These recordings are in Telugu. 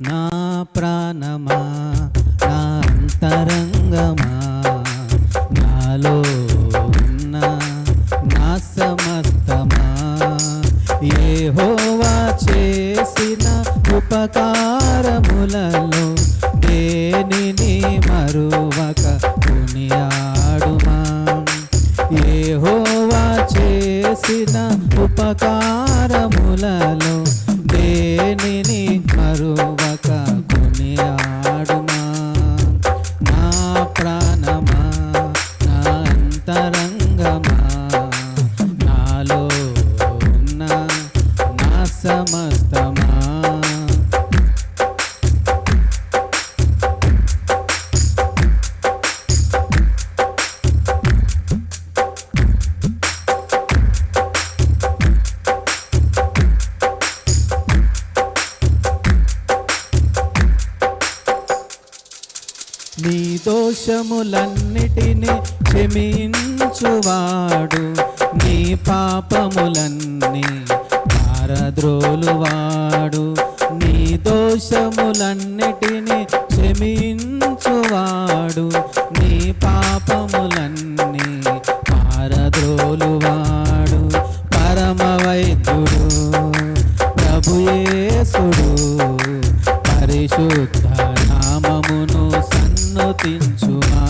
నా ప్రాణమా నా అంతరంగమా? నాలో ఉన్న నా సమస్తమా హోవా చేసిన ఉపకారములలో దేనిని మరువ? నీ దోషములన్నిటిని క్షమించువాడు. నీ పాపములన్నీ పారద్రోలువాడు. నీ దోషములన్నిటిని క్షమించువాడు. నీ పాపములన్నీ పారద్రోలువాడు. పరమ వైద్యుడు ప్రభుయేసుడు పరిశుద్ధ సన్నుతించుమా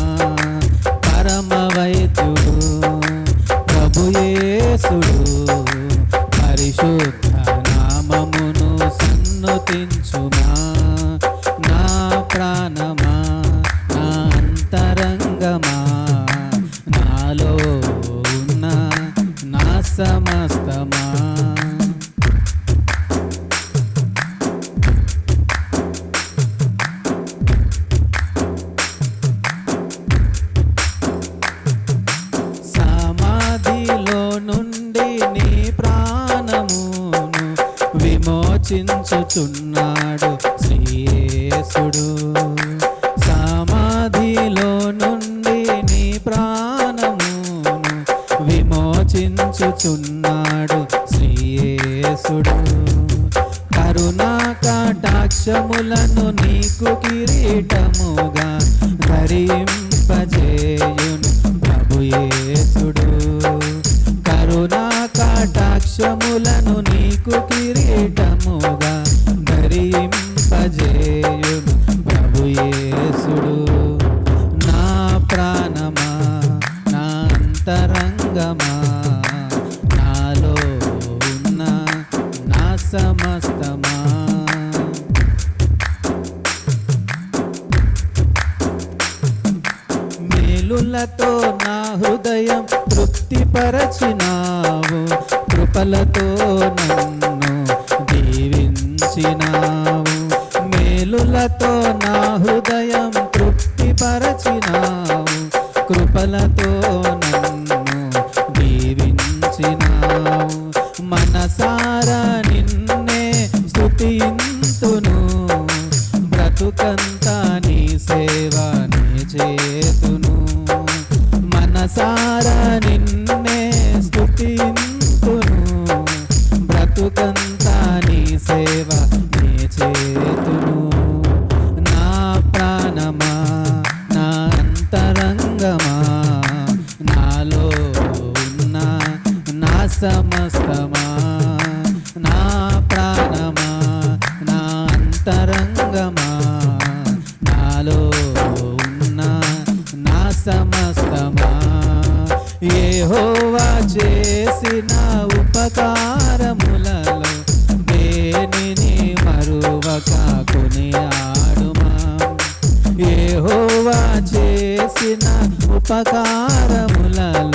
పరమ వైద్యుడు ప్రభుయేసుడు పరిశుద్ధ విమోచించుచున్నాడు శ్రీయేసుడు. సమాధిలో నుండి నీ ప్రాణమును విమోచించుచున్నాడు శ్రీయేసుడు. కరుణా కటాక్షములను నీకు కిరీటముగా ధరింపజేయును ప్రభుయేసుడు అంతరంగమా? నాలో ఉన్న నా సమస్తమా? మేలులతో నా హృదయం తృప్తిపరచినావు. కృపలతో నన్ను దీవించినావు. మేలులతో నా హృదయం తృప్తిపరచినావు. కృపలతో స్తుతింతును సమస్తమా? ఏహోవా చేసిన ఉపకారములలో దేనిని మరువక కొనియాడుమా? ఏహోవా చేసిన ఉపకారములలో